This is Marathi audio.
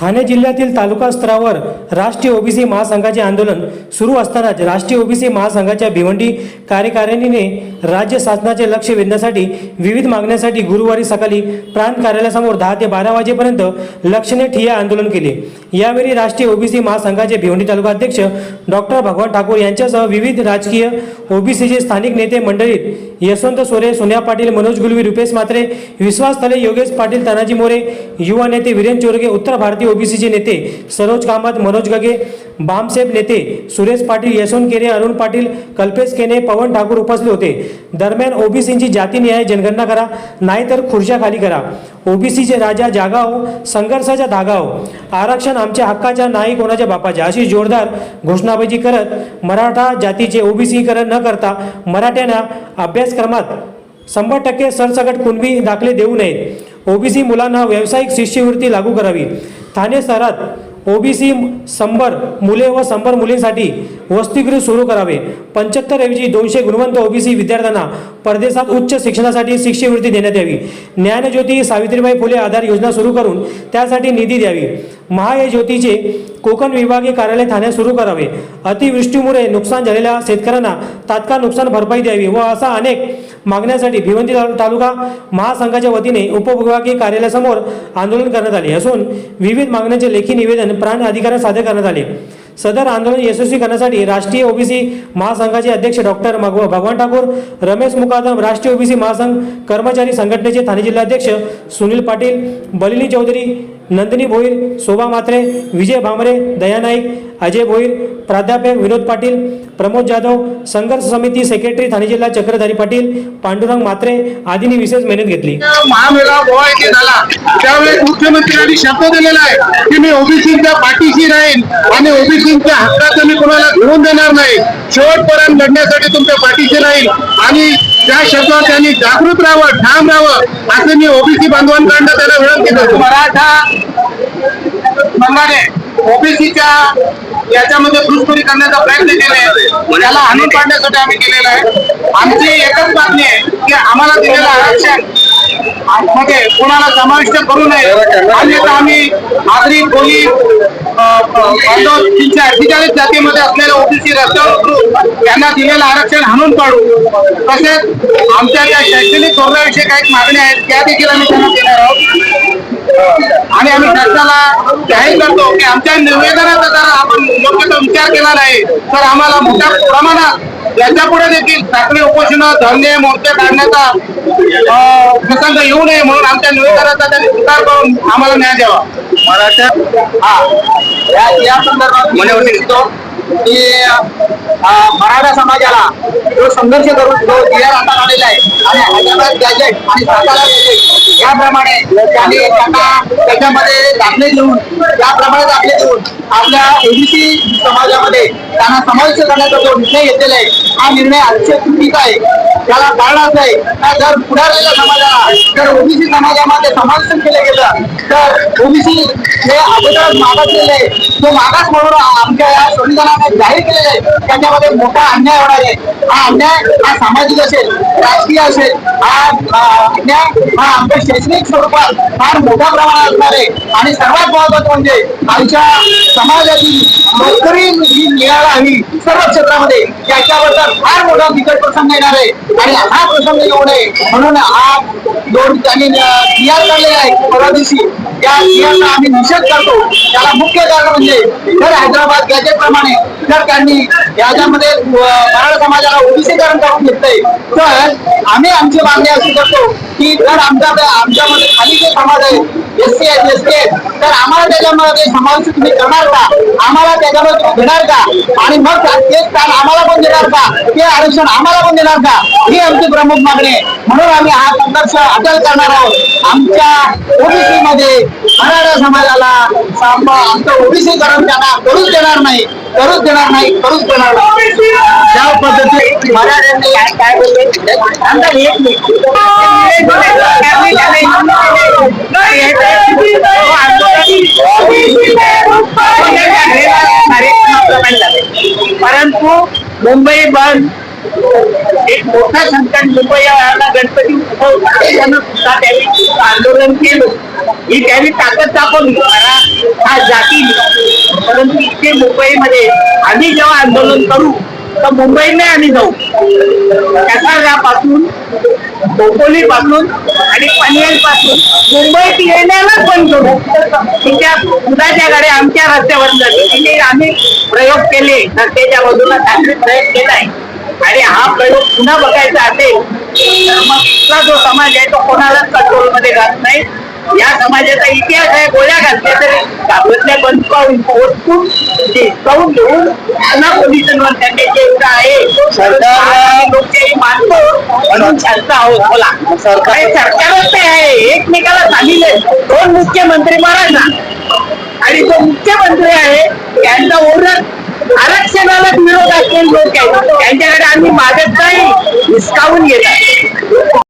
ठाणे जिल्ह्यातील तालुका स्तरावर राष्ट्रीय ओबीसी महासंघाचे आंदोलन सुरू असतानाच राष्ट्रीय ओबीसी महासंघाच्या भिवंडी कार्यकारिणीने राज्य शासनाचे लक्ष वेधण्यासाठी विविध मागण्यासाठी गुरुवारी सकाळी प्रांत कार्यालयासमोर दहा ते बारा वाजेपर्यंत लक्षणे ठिय्या आंदोलन केले. यावेळी राष्ट्रीय ओबीसी महासंघाचे भिवंडी तालुका अध्यक्ष डॉक्टर भगवान ठाकूर यांच्यासह विविध राजकीय ओबीसीचे स्थानिक नेते मंडळीत यशवंत सोरे सोनिया पाटील मनोज गुलवी रुपेश मात्रे विश्वास तले योगेश पाटील तानाजी मोरे युवा नेते वीरेन चोरगे उत्तर भारतीय ओबीसीचे नेते सरोज कामत मनोज गगे बामसेब नेते सुरेश पाटील यशवंत केने अरुण पाटील कल्पेश केने पवन ठाकूर उपस्थित होते. दरम्यान ओबीसींची जाती न्याय जनगणना करा नाहीतर खुर्च्या खाली करा. ओबीसीचे राजा जागा हो संघर्षाचा धागा हो. आरक्षण आमच्या हक्काच्या नाही कोणाच्या बापाच्या. अशी जोरदार घोषणाबाजी करत मराठा जातीचे ओबीसीकरण न करता मराठ्यांना अभ्यासक्रमात शंभर टक्के सरसकट कुणबी दाखले देऊ नयेत ओबीसी मुलांना व्यावसायिक शिष्यवृत्ती लागू करावी. ठाणे शहरात ओबीसी शंभर मुले व शंभर मुलींसाठी वसतिगृह सुरू करावे. पंच्याहत्तर ऐवजी दोनशे गुणवंत ओबीसी विद्यार्थ्यांना परदेशात उच्च शिक्षणासाठी शिष्यवृत्ती देण्यात यावी. ज्ञानज्योती सावित्रीबाई फुले आधार योजना सुरू करून त्यासाठी निधी द्यावी. महायज्योतीचे कोकण विभागीय कार्यालय ठाण्यात सुरू करावे. अतिवृष्टीमुळे नुकसान झालेल्या शेतकऱ्यांना तात्काळ नुकसान भरपाई द्यावी व असा अनेक मागण्यासाठी भिवंडी तालुका महासंघाच्या वतीने उपविभागीय कार्यालयासमोर आंदोलन करण्यात आले. असून विविध मागण्यांचे लेखी निवेदन प्राण अधिकाऱ्यांना सादर करण्यात आले. सदर आंदोलन यशस्वी करण्यासाठी राष्ट्रीय ओबीसी महासंघाचे अध्यक्ष डॉक्टर भगवान ठाकूर रमेश मुकादम राष्ट्रीय ओबीसी महासंघ कर्मचारी संघटनेचे ठाणे जिल्हाध्यक्ष सुनील पाटील बलिनी चौधरी नंदिनी भोईर शोभा मात्रे विजय भामरे दया नाईक अजय भोईर प्राध्यापक विनोद पाटील प्रमोद जाधव संघर्ष समिती सेक्रेटरी ठाणे जिल्हा चक्रधारी पाटील पांडुरंग मात्रे आदींनी विशेष मेहनत घेतली. महामेळावा गोवा येथे झाला. त्यावेळेस मुख्यमंत्र्यांनी शब्द दिलेला आहे की मी ओबीसीच्या पाठीशी राहीन आणि ओबीसीच्या हक्काचं मी कोणाला घेऊन देणार नाही. शेवटपर्यंत लढण्यासाठी तुमच्या पाठीशी राहील आणि त्या शब्दावर त्यांनी जागृत राहावं ठाम राहावं असं मी ओबीसी बांधवांकडनं त्यांना विनंती करतो. मराठा ओबीसीच्या याच्यामध्ये घुसखोरी करण्याचा प्रयत्न केलाय. त्याला हाणून पाडण्यासाठी आम्ही केलेला आहे. आमची एकच बातमी आहे की आम्हाला दिलेलं आरक्षणमध्ये कोणाला समाविष्ट करू नये. अन्यथा आम्ही आगरी कोळी बांधव तीनशे अठ्ठेचाळीस जातीमध्ये असलेल्या ओबीसी रस्त्यावर उतरू त्यांना दिलेलं आरक्षण हाणून पाडू. तसेच आमच्या त्या शैक्षणिक धोरणाविषयी काही मागण्या आहेत त्या देखील आम्ही त्यांना देणार आहोत. आणि आम्ही शासनाला जाहीर करतो की आमच्या निवेदनाचा जर आपण योग्य तो विचार केला नाही तर आम्हाला मोठ्या प्रमाणात याच्यापुढे देखील साखळी उपोषण धरणे मोर्चे काढण्याचा प्रसंग येऊ नये म्हणून आमच्या निवेदनाचा त्यांनी स्वीकार करून आम्हाला न्याय द्यावा. मराठा हा. या संदर्भात म्हणू इच्छितो की मराठा समाजाला जो संघर्ष करून जो जिया हातात आलेला आहे आणि हैदराबाद गॅजेट आणि सातारा गॅजेट याप्रमाणे त्यांनी त्यांना त्याच्यामध्ये दाखले देऊन त्याप्रमाणे दाखले देऊन आपल्या ओबीसी समाजामध्ये त्यांना समाविष्ट करण्याचा जो निर्णय घेतलेला आहे हा निर्णय अतिशय चुकीचा आहे. त्याला काढायचं आहे जर पुढारलेल्या समाजाला जर ओबीसी समाजामध्ये समावेशन केलं गेलं तर ओबीसी हे अगोदरच मागासलेले आहे. तो मागास म्हणून आमच्या या संविधानाने जाहीर केलेले आहे. त्याच्यामध्ये मोठा अन्याय होणार आहे. हा अन्याय हा सामाजिक असेल राजकीय असेल हा अन्याय हा आमच्या शैक्षणिक स्वरूपात फार मोठ्या प्रमाणात असणार आहे. आणि सर्वात महत्वाचं म्हणजे आमच्या समाजाची नोकरी ही मिळायला हवी सर्व क्षेत्रामध्ये. याच्याबद्दल फार मोठा बिकट प्रसंग येणार आहे. आणि हा प्रसंग येऊ नये म्हणून हा दोन त्यांनी नियाल काढलेला आहे. परवा दिवशी त्या नियालचा आम्ही निषेध करतो. त्याला मुख्य कारण म्हणजे जर हैदराबाद गॅजेटप्रमाणे जर त्यांनी याच्यामध्ये मराठा समाजाला ओबीसीकरण करून घेतलंय तर आम्ही आमची मागणी अशी करतो की जर आमच्या आमच्यामध्ये खाली जे समाज आहे एस सी आहेत आहेत तर आम्हाला त्याच्यामध्ये समावेश तुम्ही करणार का? आम्हाला त्याच्यामध्ये तुम्ही घेणार का? आणि मग ते स्थान आम्हाला पण देणार का? ते आरक्षण आम्हाला पण देणार का? ही आमची प्रमुख मागणी आहे. म्हणून आम्ही हा संघर्ष अटल करणार आहोत. आमच्या ओबीसी मध्ये मराठा समाजाला आमचं आमचं ओबीसीकरण त्यांना करूच देणार नाही. करूच देणार नाही करूच देणार नाही. त्या एक परंतु मुंबई बंद एक मोठा संकट मुंबईला गणपती उत्सव असताना सुद्धा त्यांनी आंदोलन केलं ही त्यांनी ताकद दाखवली मला हा जाती परंतु इथे मुंबईमध्ये आम्ही जेव्हा आंदोलन करू तर मुंबईने आम्ही जाऊ. कसाऱ्यापासून बोपोली पासून आणि पनवेल पासून मुंबईत येण्यालाच बंद करू. तिच्या दुधाच्या गाड्या आमच्या रस्त्यावर जाते तिने आम्ही प्रयोग केले. रस्त्याच्या बाजूला चांगले प्रयोग केलाय. आणि हा प्रयोग पुन्हा बघायचा असेल तर मग इथला जो समाज आहे तो कोणालाच कंट्रोलमध्ये राहत नाही. या समाजाचा इतिहास आहे गोळ्या घातल्या तरी कागदल्या बंद पाहून ते जाऊन घेऊन पुन्हा पोलिसांवर टाकायचे एवढं आहे सरकार लोकशाही मानतो म्हणून शांत आहोत. बोला. सरकार सरकारच ते आहे. एकमेकाला सांगितले दोन मुख्यमंत्री महाराज आणि जो मुख्यमंत्री आहे त्यांचा ओरड आरक्षणालाच विरोध असलेले लोक आहेत. त्यांच्याकडे आम्ही मागत नाही. हिसकावून घेतात